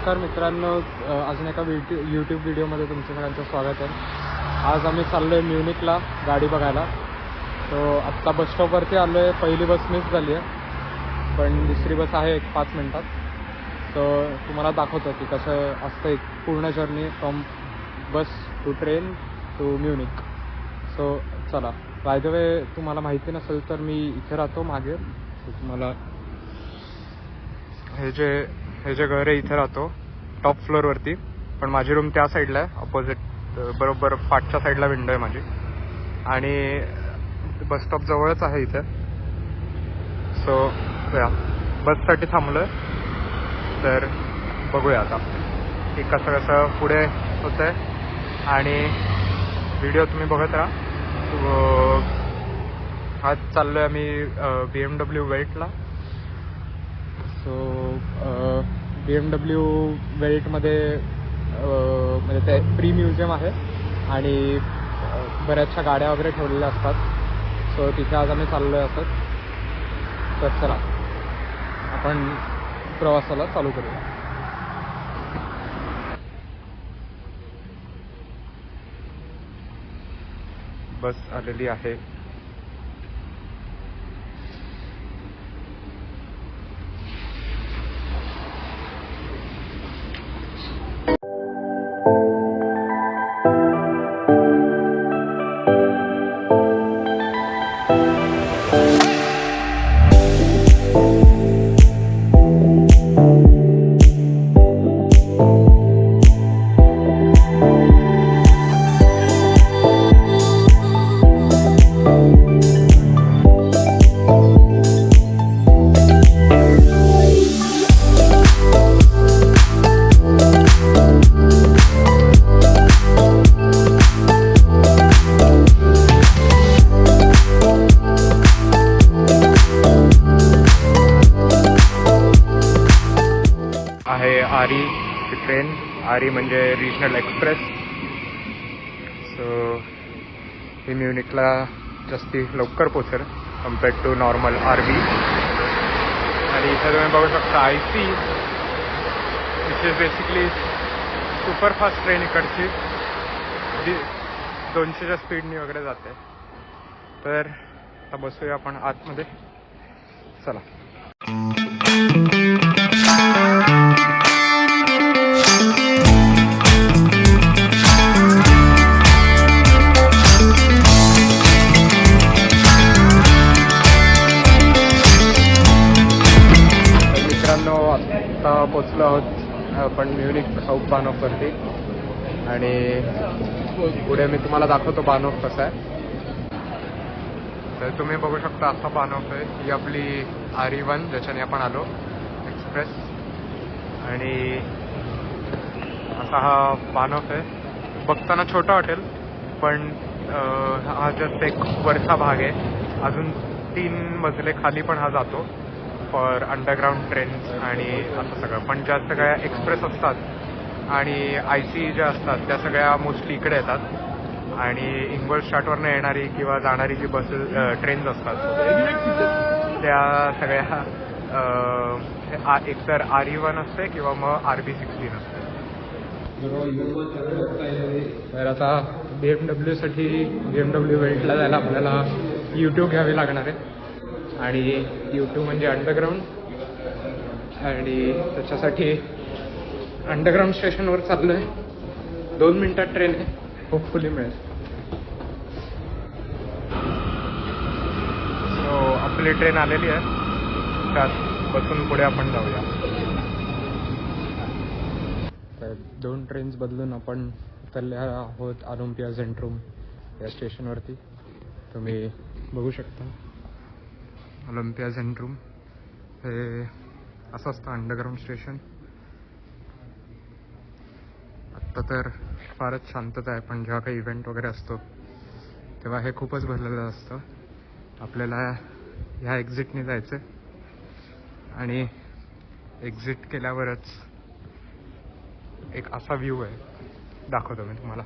नमस्कार मित्रांनो अजून एका व्हिडिओ यूट्यूब व्हिडिओमध्ये तुमचं सगळ्यांचं स्वागत आहे. आज आम्ही चाललो आहे म्युनिकला गाडी बघायला. तो आत्ता बस स्टॉपवरती आलो आहे पहिली बस मिस झाली आहे. पण दुसरी बस आहे एक पाच मिनटात. तो तुम्हाला दाखवतो की कसं असतं एक पूर्ण journey from bus to train to Munich. So चला. बाय द वे तुम्हाला माहिती नसेल तर मी इथे राहतो मागे. तुम्हाला हे जे ह्याचे घर आहे इथे राहतो. टॉप फ्लोअरवरती पण माझी रूम त्या साईडला आहे. अपोजिट बरोबर पाठच्या साईडला विंडो आहे माझी. आणि बस स्टॉप जवळच आहे इथे. सो या. बससाठी थांबलो आहे तर बघूया आता. की कसं कसं पुढे होतं आहे आणि व्हिडिओ तुम्ही बघत राहा. आज चाललो आहे आम्ही बी एम डब्ल्यू वेटला सो बी एम डब्ल्यू वेल्टमध्ये म्हणजे ते प्री म्युझियम आहे आणि uh, बऱ्याचशा गाड्या वगैरे ठेवलेल्या असतात. सो तिथे आज आम्ही चाललो आहे असत तर चला. आपण प्रवासाला चालू करूया. बस आलेली आहे. ट्रेन आरी म्हणजे रिजनल एक्सप्रेस सो ही म्युनिकला जास्ती लवकर पोचेल compared to normal R B आणि इथं तुम्ही बघू शकता I C which is basically superfast train इकडची. जी दोनशेच्या स्पीडनी वगैरे जाते. तर आता बसूया आपण आतमध्ये. चला. मित्रांनो आता पोचलो आहोत आपण म्युनिक हाऊस बानॉफवरती आणि पुढे मी तुम्हाला दाखवतो बानॉफ कसा आहे. तर तुम्ही बघू शकता असा बानॉफ आहे. ही आपली आरी वन ज्याच्याने आपण आलो एक्सप्रेस. आणि असा हा बानॉफ आहे. बघताना छोटा वाटेल पण हा जस्ट एक वरचा भाग आहे. अजून तीन मजले खाली पण हा जातो. फॉर अंडरग्राऊंड ट्रेन्स आणि असं सगळं. पण ज्या सगळ्या एक्सप्रेस असतात आणि आय सी ज्या असतात त्या सगळ्या मोस्टली इकडे येतात. आणि इंग्वलस्टार्टवरनं येणारी किंवा जाणारी जी बसेस ट्रेन्स असतात त्या सगळ्या एकतर आर ई वन असते किंवा मग आर बी सिक्स्टीन असते. तर आता बी एम डब्ल्यूसाठी बी एम डब्ल्यू वेल्टला जायला आपल्याला यूट्यूब घ्यावी लागणार आहे. आणि यूट्यूब म्हणजे अंडरग्राऊंड आणि त्याच्यासाठी अंडरग्राऊंड स्टेशनवर चाललो आहे दोन मिनटात ट्रेन आहे. होपफुली मिळेल. सो आपली ट्रेन आलेली आहे. त्यात बसून पुढे आपण जाऊया. तर दोन ट्रेन्स बदलून आपण उतरल्या आहोत ऑलिम्पिया सेंट्रूम या स्टेशनवरती तुम्ही बघू शकता. ऑलिम्पिया सेंट्रूम हे असं असतं अंडरग्राऊंड स्टेशन आत्ता तर फारच शांतता आहे पण जेव्हा काही इव्हेंट वगैरे असतो तेव्हा हे खूपच भरलेलं असतं. आपल्याला ह्या एक्झिटने जायचं आणि एक्झिट केल्यावरच एक असा व्ह्यू आहे. दाखवतो मी तुम्हाला.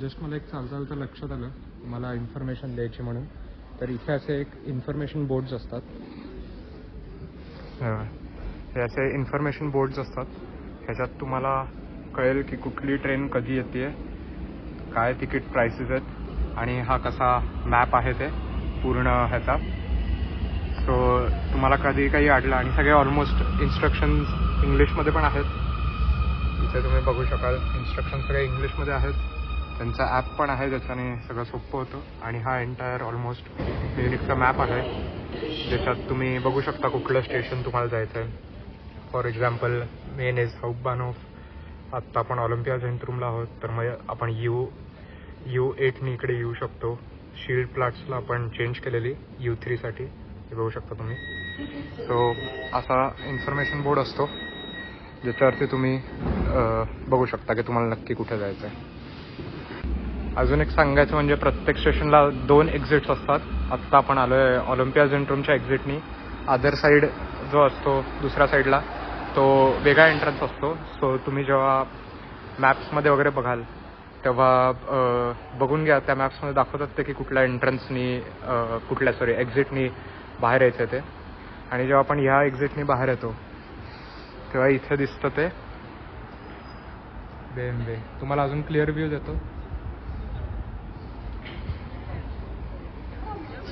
जस्ट मला एक चालता चालतं लक्षात आलं. मला इन्फॉर्मेशन द्यायची म्हणून. तर इथे असे एक इन्फॉर्मेशन बोर्ड्स असतात. हे. हे असे इन्फॉर्मेशन बोर्ड्स असतात. ह्याच्यात तुम्हाला कळेल की कुठली ट्रेन कधी येते काय तिकीट प्राइसेस आहेत आणि हा कसा मॅप आहे ते पूर्ण ह्याचा. सो तुम्हाला कधी काही अडलं आणि सगळे ऑलमोस्ट इन्स्ट्रक्शन्स इंग्लिशमध्ये पण आहेत. इथे तुम्ही बघू शकाल इन्स्ट्रक्शन सगळे इंग्लिशमध्ये आहेत. त्यांचा ॲप पण आहे ज्याच्याने सगळं सोपं होतं. आणि हा एंटायर ऑलमोस्ट म्युनिकचा मॅप आहे ज्याच्यात तुम्ही बघू शकता कुठलं स्टेशन तुम्हाला जायचं आहे for example main is Hauptbahnhof आत्ता आपण ऑलिम्पिया सेंट्रूमला आहोत तर मग आपण यू यू एटनी इकडे येऊ शकतो. शील्ड प्लॅट्सला आपण चेंज केलेली यू थ्रीसाठी हे बघू शकता तुम्ही. सो असा इन्फॉर्मेशन बोर्ड असतो ज्याच्यावरती तुम्ही बघू शकता की तुम्हाला नक्की कुठे जायचं आहे अजून एक सांगायचं म्हणजे प्रत्येक स्टेशनला दोन एक्झिट्स असतात. आत्ता आपण आलो आहे ऑलिम्पिया झेंट्रूमच्या एक्झिटनी अदर साईड जो असतो दुसऱ्या साईडला तो वेगळा एंट्रन्स असतो. सो तुम्ही जेव्हा मॅप्समध्ये वगैरे बघाल तेव्हा बघून घ्या. त्या मॅप्समध्ये दाखवत असते की कुठल्या एंट्रन्सनी कुठल्या सॉरी एक्झिटनी बाहेर यायचं ते. आणि जेव्हा आपण ह्या एक्झिटनी बाहेर येतो तेव्हा इथे दिसतं ते. बेम्बे तुम्हाला अजून क्लिअर व्ह्यू देतो.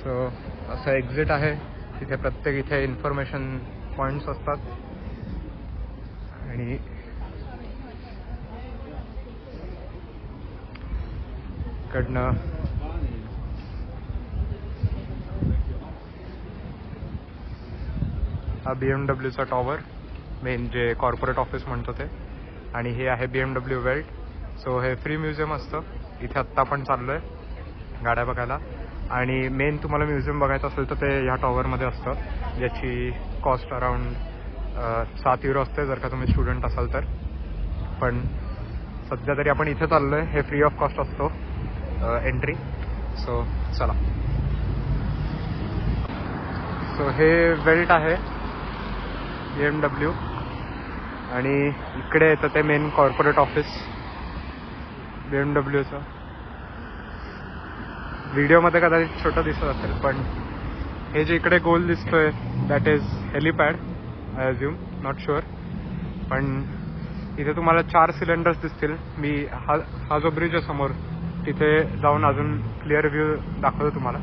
सो असं एक्झिट आहे. तिथे प्रत्येक इथे इन्फॉर्मेशन पॉईंट्स असतात. आणि इकडनं हा बी एम डब्ल्यूचा टॉवर मेन जे कॉर्पोरेट ऑफिस म्हणतो ते. आणि हे आहे B M W Welt so हे फ्री म्युझियम असतं. इथे आत्ता पण चाललो आहे गाड्या बघायला. आणि मेन तुम्हाला म्युझियम बघायचं असेल तर ते ह्या टॉवरमध्ये असतं. ज्याची कॉस्ट अराउंड सात युरो असते जर का तुम्ही स्टुडंट असाल तर. पण सध्या तरी आपण इथे चाललो आहे हे फ्री ऑफ कॉस्ट असतो एंट्री सो चला. सो हे वेल्ट आहे बी एम डब्ल्यू आणि इकडे येतं ते main corporate office B M डब्ल्यूचं व्हिडिओमध्ये कदाचित छोटं दिसत असेल पण हे जे इकडे गोल दिसतोय that is helipad I assume not sure पण इथे तुम्हाला चार सिलेंडर्स दिसतील. मी हा हा जो ब्रिज आहे समोर तिथे जाऊन अजून क्लिअर व्ह्यू दाखवतो तुम्हाला.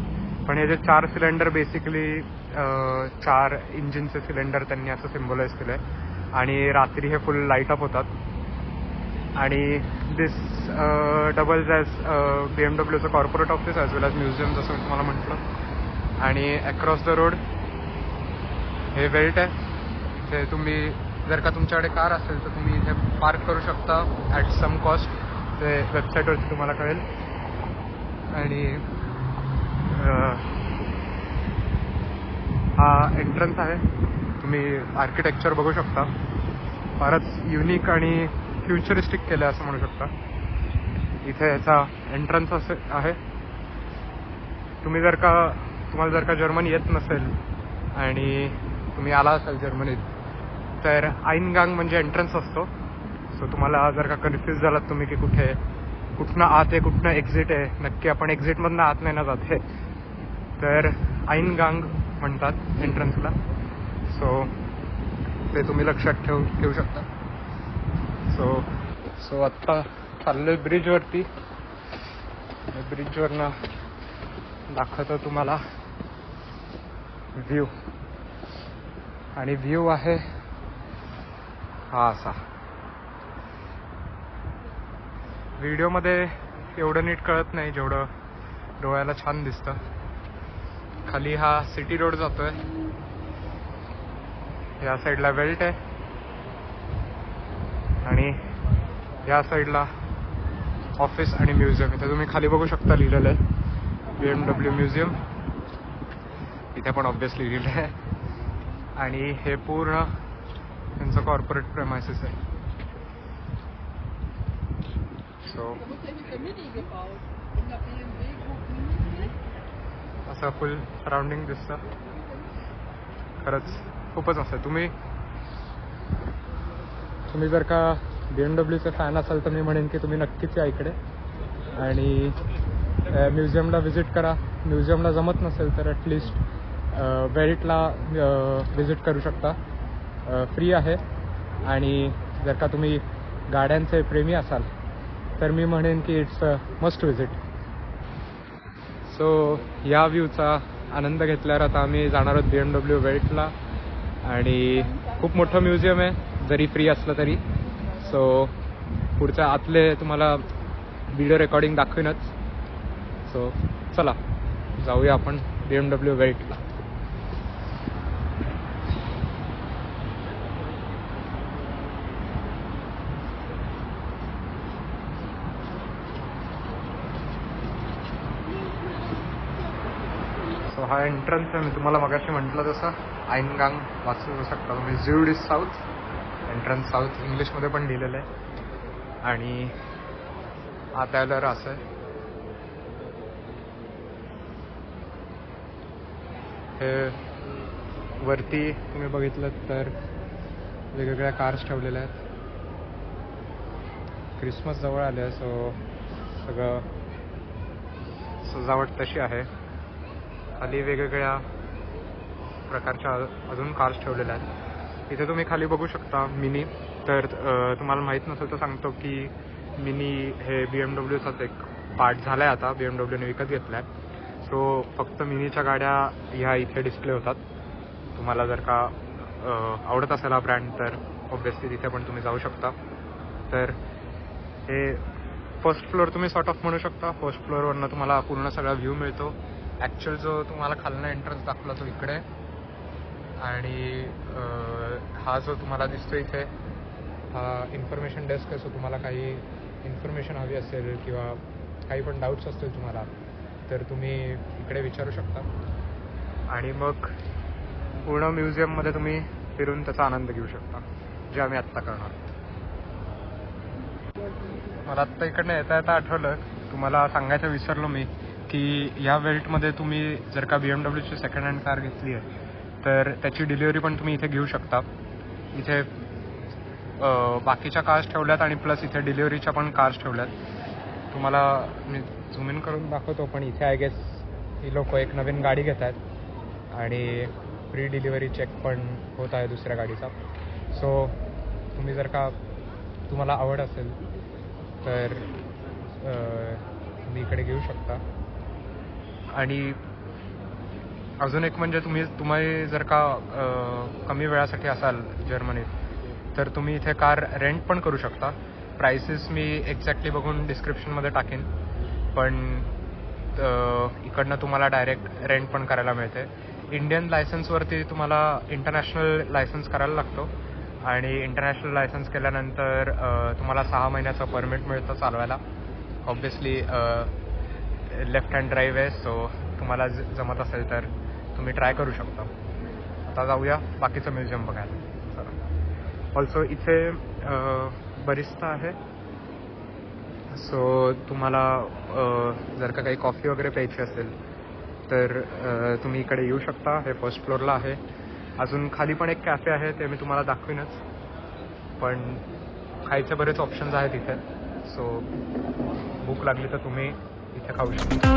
पण हे जे चार सिलेंडर बेसिकली चार इंजिनचे सिलेंडर त्यांनी असं सिम्बोलाइज केलं आहे आणि रात्री हे फुल लाइट अप होतात. आणि this doubles as B M डब्ल्यूचं corporate office as well as museum जसं मी तुम्हाला म्हटलं. आणि अक्रॉस द रोड हे वेल्ट आहे. ते तुम्ही जर का तुमच्याकडे कार असेल तर तुम्ही इथे पार्क करू शकता ॲट सम कॉस्ट ते वेबसाईटवरती तुम्हाला कळेल. आणि uh, हा एंट्रन्स आहे. तुम्ही आर्किटेक्चर बघू शकता. फारच युनिक आणि फ्युचरिस्टिक केलं आहे असं म्हणू शकता. इथे याचा एंट्रन्स असे आहे. तुम्ही जर का तुम्हाला जर का जर्मनी येत नसेल आणि तुम्ही आला असाल जर्मनीत तर आईनगांग म्हणजे एंट्रन्स असतो. सो तुम्हाला जर का कन्फ्यूज झालात तुम्ही की कुठे कुठनं आत आहे कुठनं एक्झिट आहे नक्की आपण एक्झिटमधनं आत नाही ना जात आहे तर आईनगांग म्हणतात एंट्रन्सला सो ते तुम्ही लक्षात ठेवू ठेवू शकता. सो सो आत्ता चाललोय ब्रिजवरती ब्रिजवरनं दाखवतो तुम्हाला व्ह्यू आणि व्ह्यू आहे हा असा. व्हिडिओमध्ये एवढं नीट कळत नाही जेवढं डोळ्याला छान दिसतं. खाली हा सिटी रोड जातोय. या साईडला बेल्ट आहे आणि या साईडला ऑफिस आणि म्युझियम. इथे तुम्ही खाली बघू शकता लिहिलेलं आहे. B M W museum. इथे पण ऑब्विसली लिहिलेलं आहे. आणि हे पूर्ण त्यांचं कॉर्पोरेट प्रेमायसिस आहे. सो असं फुल सराउंडिंग दिसतं. खरंच खूपच असतं तुम्ही तुम्ही जर का बी एम डब्ल्यूचे फॅन असाल तर मी म्हणेन की तुम्ही नक्कीच या इकडे. आणि म्युझियमला व्हिजिट करा. म्युझियमला जमत नसेल तर ॲटलिस्ट वेरिटला व्हिजिट करू शकता. फ्री आहे. आणि जर का तुम्ही गाड्यांचे प्रेमी असाल तर मी म्हणेन की it's a must visit so या व्ह्यूचा आनंद घेतल्यावर आता आम्ही जाणार आहोत बी एम डब्ल्यू वेल्टला आणि खूप मोठं म्युझियम आहे. जरी फ्री असलं तरी. सो पुढच्या आतले तुम्हाला व्हिडिओ रेकॉर्डिंग दाखवीनच. सो चला जाऊया आपण बी एम डब्ल्यू वेटला सो हा एंट्रन्स आहे. मी तुम्हाला मगाशी म्हटलं तसं. आईनगांग वाचू शकता तुम्ही. झ्यूड इज साऊथ एंट्रन्स साऊथ इंग्लिशमध्ये पण लिहिलेलं आहे. आणि आता आल्यावर असं आहे. हे वरती तुम्ही बघितलं तर वेगवेगळ्या कार्स ठेवलेल्या आहेत. क्रिसमस जवळ आले सो सगळं सजावट तशी आहे. खाली वेगवेगळ्या प्रकारच्या अजून कार्स ठेवलेल्या आहेत. इथे तुम्ही खाली बघू शकता मिनी. तर तुम्हाला माहीत नसेल तर सांगतो की मिनी हे बी एम डब्ल्यूचाच एक पार्ट झाला आहे आता. बी एम डब्ल्यूने विकत घेतला आहे सो फक्त मिनीच्या गाड्या ह्या इथे डिस्प्ले होतात. तुम्हाला जर का आवडत असेल हा ब्रँड तर ऑब्विसली तिथे पण तुम्ही जाऊ शकता. तर हे फर्स्ट फ्लोअर तुम्ही सॉर्ट ऑफ म्हणू शकता. फर्स्ट फ्लोअरवरनं तुम्हाला पूर्ण सगळा व्ह्यू मिळतो. ॲक्च्युअल जो तुम्हाला खालनं एंट्रन्स दाखवला तो इकडे. आहे. आणि हा जो तुम्हाला दिसतो इथे हा इन्फॉर्मेशन डेस्क आहे सो तुम्हाला काही इन्फॉर्मेशन हवी असेल किंवा काही पण डाऊट्स असतील तुम्हाला तर तुम्ही इकडे विचारू शकता. आणि मग पूर्ण म्युझियममध्ये तुम्ही फिरून त्याचा आनंद घेऊ शकता जे आम्ही आत्ता करणार. मला आत्ता इकडनं येता येता आठवलं तुम्हाला सांगायचं विसरलो मी की या वेल्टमध्ये तुम्ही जर का बी एम डब्ल्यूची सेकंड हँड कार घेतली आहे तर त्याची डिलिव्हरी पण तुम्ही इथे घेऊ शकता. इथे बाकीच्या कार्स ठेवल्यात आणि प्लस इथे डिलिव्हरीच्या पण कार्स ठेवल्यात. तुम्हाला मी झूम इन करून दाखवतो पण इथे आय गेस ही लोक एक नवीन गाडी घेत आहेत आणि फ्री डिलिव्हरी चेक पण होत आहे दुसऱ्या गाडीचा. सो तुम्ही जर का तुम्हाला आवड असेल तर तुम्ही इकडे घेऊ शकता. आणि अजून एक म्हणजे तुम्ही तुम्ही जर का कमी वेळासाठी असाल जर्मनीत तर तुम्ही इथे कार रेंट पण करू शकता. प्राइसेस मी एक्झॅक्टली बघून डिस्क्रिप्शनमध्ये टाकेन. पण इकडनं तुम्हाला डायरेक्ट रेंट पण करायला मिळते. इंडियन लायसन्सवरती तुम्हाला इंटरनॅशनल लायसन्स करायला लागतो. आणि इंटरनॅशनल लायसन्स केल्यानंतर तुम्हाला सहा महिन्याचं परमिट मिळतं चालवायला. ऑब्विसली लेफ्ट हँड ड्राईव्ह आहे सो तुम्हाला ज- जमत असेल तर. तुम्ही ट्राय करू शकता. आता जाऊया बाकीचं म्युझियम बघायला. चला. ऑल्सो इथे बरिस्ता आहे. सो तुम्हाला जर का काही कॉफी वगैरे प्यायची असेल तर तुम्ही इकडे येऊ शकता. हे फर्स्ट फ्लोअरला आहे. अजून खाली पण एक कॅफे आहे ते मी तुम्हाला दाखवीनच. पण खायचे बरेच ऑप्शन्स आहेत इथे. सो भूक लागली तर तुम्ही इथे खाऊ शकता.